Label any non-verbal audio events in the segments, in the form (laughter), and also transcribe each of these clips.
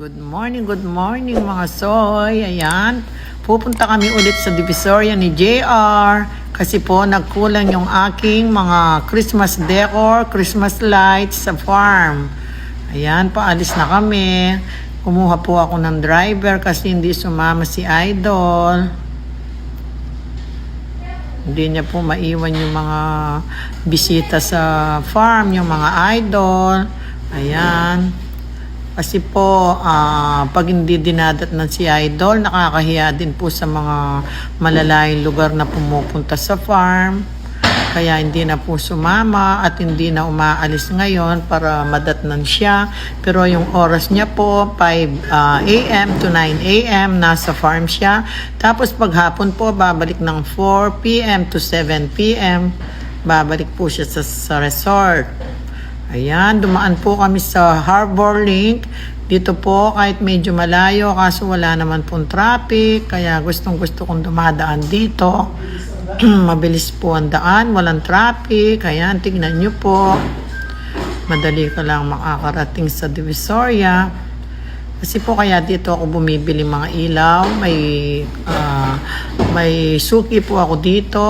Good morning, good morning mga soy. Ayan, pupunta kami ulit sa Divisoria ni JR kasi po nagkulang yung aking mga Christmas decor, Christmas lights sa farm. Ayan, paalis na kami. Kumuha po ako ng driver kasi hindi sumama si Idol. Hindi niya po maiwan yung mga bisita sa farm, yung mga idol. Ayan. Kasi po, ah, pag hindi dinadat ng si idol, nakakahiya din po sa mga malalayong lugar na pumupunta sa farm. Kaya hindi na po sumama at hindi na umaalis ngayon para madatnan siya. Pero yung oras niya po, 5 ah, a.m. to 9 a.m. nasa farm siya. Tapos paghapon po, babalik ng 4 p.m. to 7 p.m. Babalik po siya sa, sa resort. Ayan, dumaan po kami sa Harbor Link. Dito po, kahit medyo malayo, kaso wala naman pong traffic. Kaya gustong gusto kong dumadaan dito. (clears throat) Mabilis po ang daan, walang traffic. Ayan, tignan nyo po. Madali ka lang makakarating sa Divisoria. Kasi po kaya dito ako bumibili mga ilaw. May, ah, may suki po ako dito.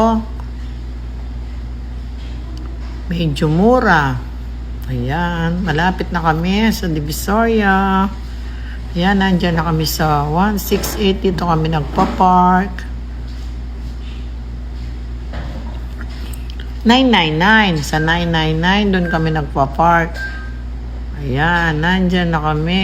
Medyo mura. Ayan, malapit na kami sa Divisoria. Ayan, nandyan na kami sa 168. Dito kami nagpa-park. 999. Sa 999, doon kami nagpa-park. Ayan, nandyan na kami.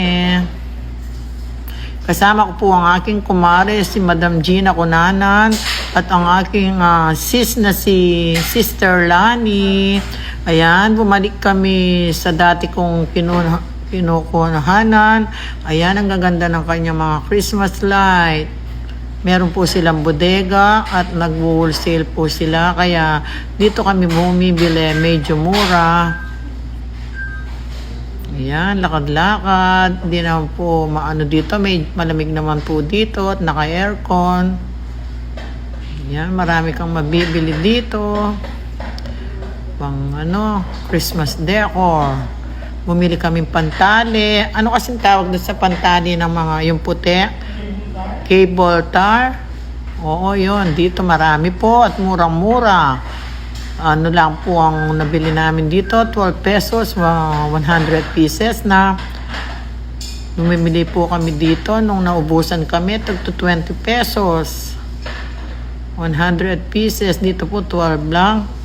Kasama ko po ang aking kumare, si Madam Gina Cunanan, at ang aking ah, sis na si Sister Lani. Ayan, bumalik kami sa dati kong kinuna, kinukunahanan. Ayan, ang gaganda ng kanyang mga Christmas light. Meron po silang bodega at nag-wholesale po sila. Kaya dito kami bumibili medyo mura. Ayan, lakad-lakad. Hindi naman po maano dito. May malamig naman po dito at naka-aircon. Ayan, marami kang mabibili dito. Pang ano, Christmas decor. Bumili kaming pantali. Ano kasing tawag doon sa pantali ng mga yung puti? Cable tar. Oo, yun. Dito marami po at murang-mura. Ano lang po ang nabili namin dito, 12 pesos, wa- 100 pieces na. Bumimili po kami dito nung naubusan kami, tag to 20 pesos. 100 pieces, dito po 12 lang.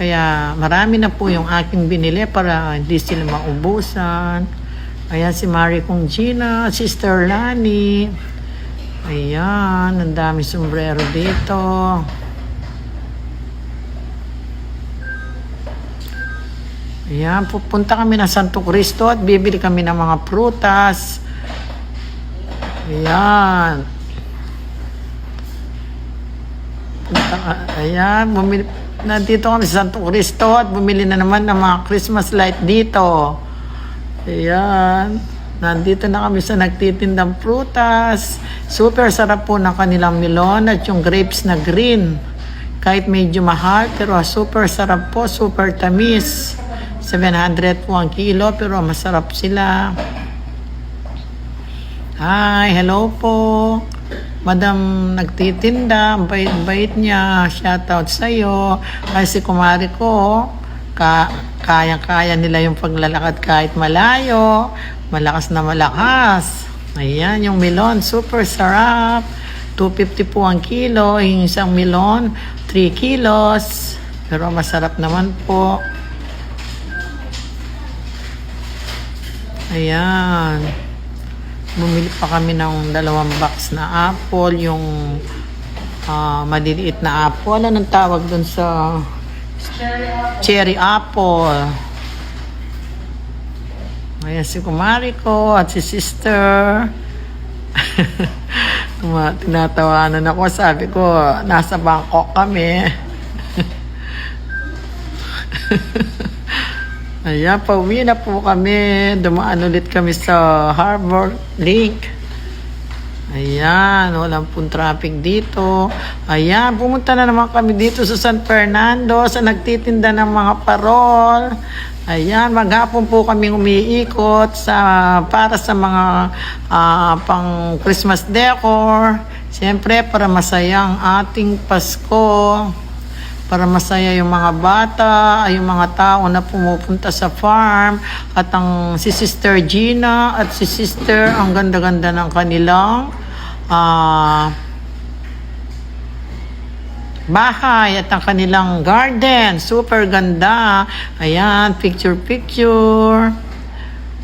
Kaya marami na po yung aking binili para hindi sila maubusan. Ayan si Marie kong Gina, Sister Lani. Ayan, ang dami sombrero dito. Ayan, pupunta kami ng Santo Cristo at bibili kami ng mga prutas. Ayan. Punta, ayan, bumili, nandito kami sa Santo Cristo at bumili na naman ng mga Christmas light dito. Ayan. Nandito na kami sa nagtitindang prutas. Super sarap po ng kanilang melon at yung grapes na green. Kahit medyo mahal, pero super sarap po, super tamis. 700 po ang kilo, pero masarap sila. Hi, hello po. Madam nagtitinda, bait-bait niya. Shoutout sa iyo. Ay si kumari ko, ka kaya-kaya nila yung paglalakad kahit malayo. Malakas na malakas. Ayan, yung melon, super sarap. 250 po ang kilo. Yung isang melon, 3 kilos. Pero masarap naman po. Ayan. Bumili pa kami ng dalawang box na apple, yung ah, maliliit na apple. Ano nang tawag dun sa cherry apple? Ayan si kumari ko at si sister. (laughs) Tinatawanan ako. Sabi ko, nasa Bangkok kami. (laughs) Ayan, pauwi na po kami. Dumaan ulit kami sa Harbor Link. Ayan, walang pong traffic dito. Ayan, pumunta na naman kami dito sa San Fernando sa nagtitinda ng mga parol. Ayan, maghapon po kami umiikot sa para sa mga ah, pang Christmas decor. Siyempre, para masaya ang ating Pasko para masaya yung mga bata, yung mga tao na pumupunta sa farm, at ang si Sister Gina at si Sister, ang ganda-ganda ng kanilang ah, bahay at ang kanilang garden. Super ganda. Ayan, picture-picture.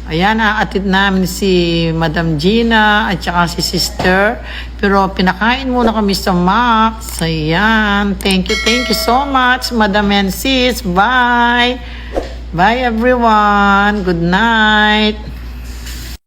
Ayan, aatid namin si Madam Gina at saka si Sister. Pero pinakain muna kami sa Max. Ayan. Thank you, thank you so much, Madam and Sis. Bye. Bye, everyone. Good night.